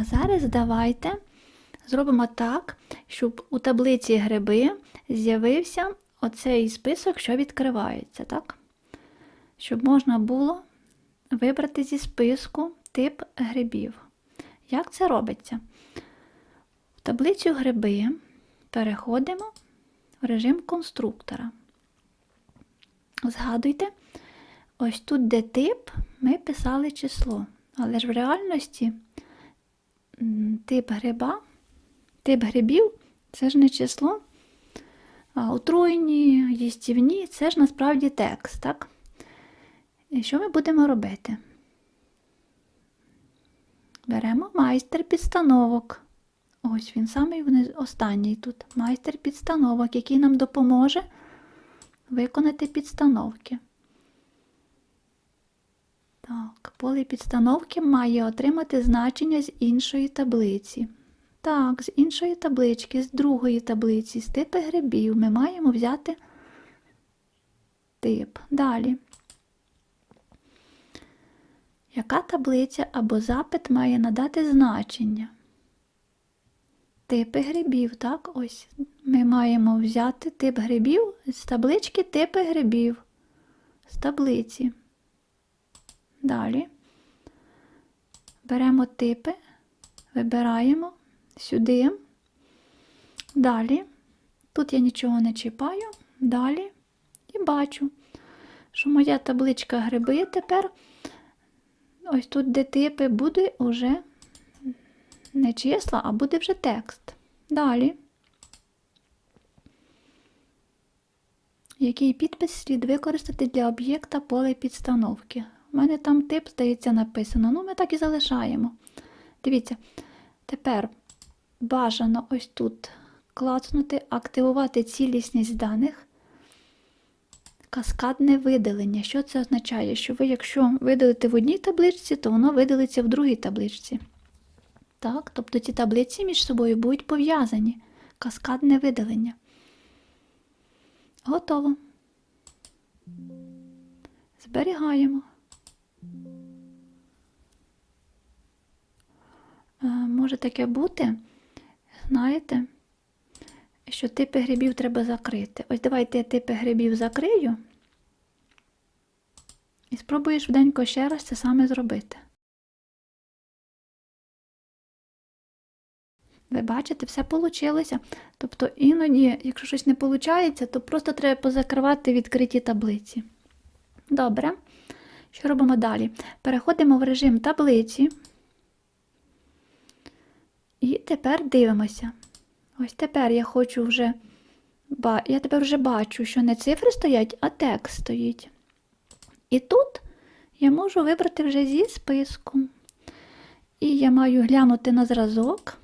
А зараз давайте зробимо так, щоб у таблиці гриби з'явився оцей список, що відкривається, так? Щоб можна було вибрати зі списку тип грибів. Як це робиться? В таблицю гриби переходимо в режим конструктора. Згадуйте, ось тут, де тип, ми писали число. Але ж в реальності тип гриба, тип грибів це ж не число, а отруйні, їстівні це ж насправді текст, так? І що ми будемо робити? Беремо майстер підстановок. Ось він самий останній тут. Майстер підстановок, який нам допоможе виконати підстановки. Так, поле підстановки має отримати значення з іншої таблиці. Так, з іншої таблички, з другої таблиці, з типи грибів ми маємо взяти тип. Далі. Яка таблиця або запит має надати значення? Типи грибів, так? Ось ми маємо взяти тип грибів з таблички типи грибів. З таблиці. Далі. Беремо типи, вибираємо сюди. Далі. Тут я нічого не чіпаю. Далі. І бачу, що моя табличка гриби тепер. Ось тут, де типи, буде уже не числа, а буде вже текст. Далі. Який підпис слід використати для об'єкта поле підстановки? У мене там тип, здається, написано. Ну, ми так і залишаємо. Дивіться, тепер бажано ось тут клацнути, активувати цілісність даних. Каскадне видалення. Що це означає? Що ви, якщо видалите в одній табличці, то воно видалиться в другій табличці. Так, тобто ці таблиці між собою будуть пов'язані. Каскадне видалення. Готово. Зберігаємо. Може таке бути, знаєте, що типи грибів треба закрити. Ось давайте я типи грибів закрию і спробую швиденько ще раз це саме зробити. Ви бачите, все вийшло. Тобто іноді, якщо щось не виходить, то просто треба позакривати відкриті таблиці. Добре. Що робимо далі? Переходимо в режим таблиці. Тепер дивимося. Ось тепер я хочу вже. Я тепер вже бачу, що не цифри стоять, а текст стоїть. І тут я можу вибрати вже зі списку. І я маю глянути на зразок.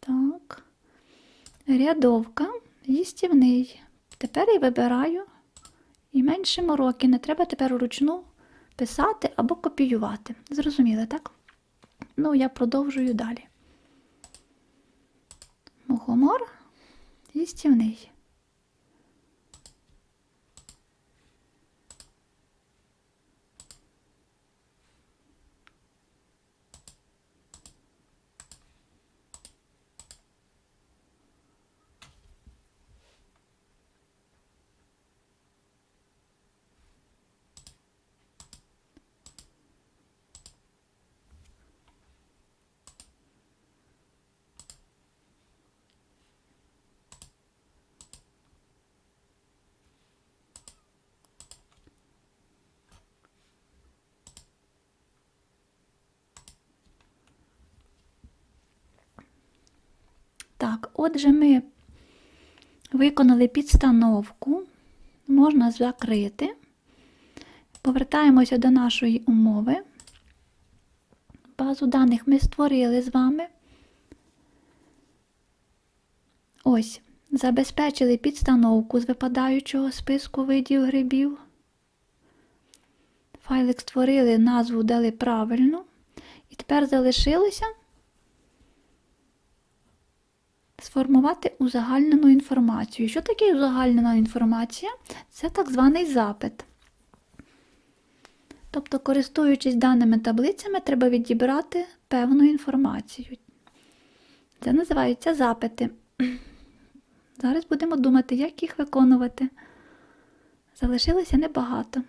Так. Рядовка, їстівний. Тепер я вибираю і менше мороки. Не треба тепер вручну писати або копіювати. Зрозуміли, так? Ну, я продовжую далі. Мухомор їстівний. Так, отже, ми виконали підстановку, можна закрити. Повертаємося до нашої умови. Базу даних ми створили з вами. Ось, забезпечили підстановку з випадаючого списку видів грибів. Файлик створили, назву дали правильно. І тепер залишилося сформувати узагальнену інформацію. Що таке узагальнена інформація? Це так званий запит. Тобто, користуючись даними таблицями, треба відібрати певну інформацію. Це називаються запити. Зараз будемо думати, як їх виконувати. Залишилося небагато.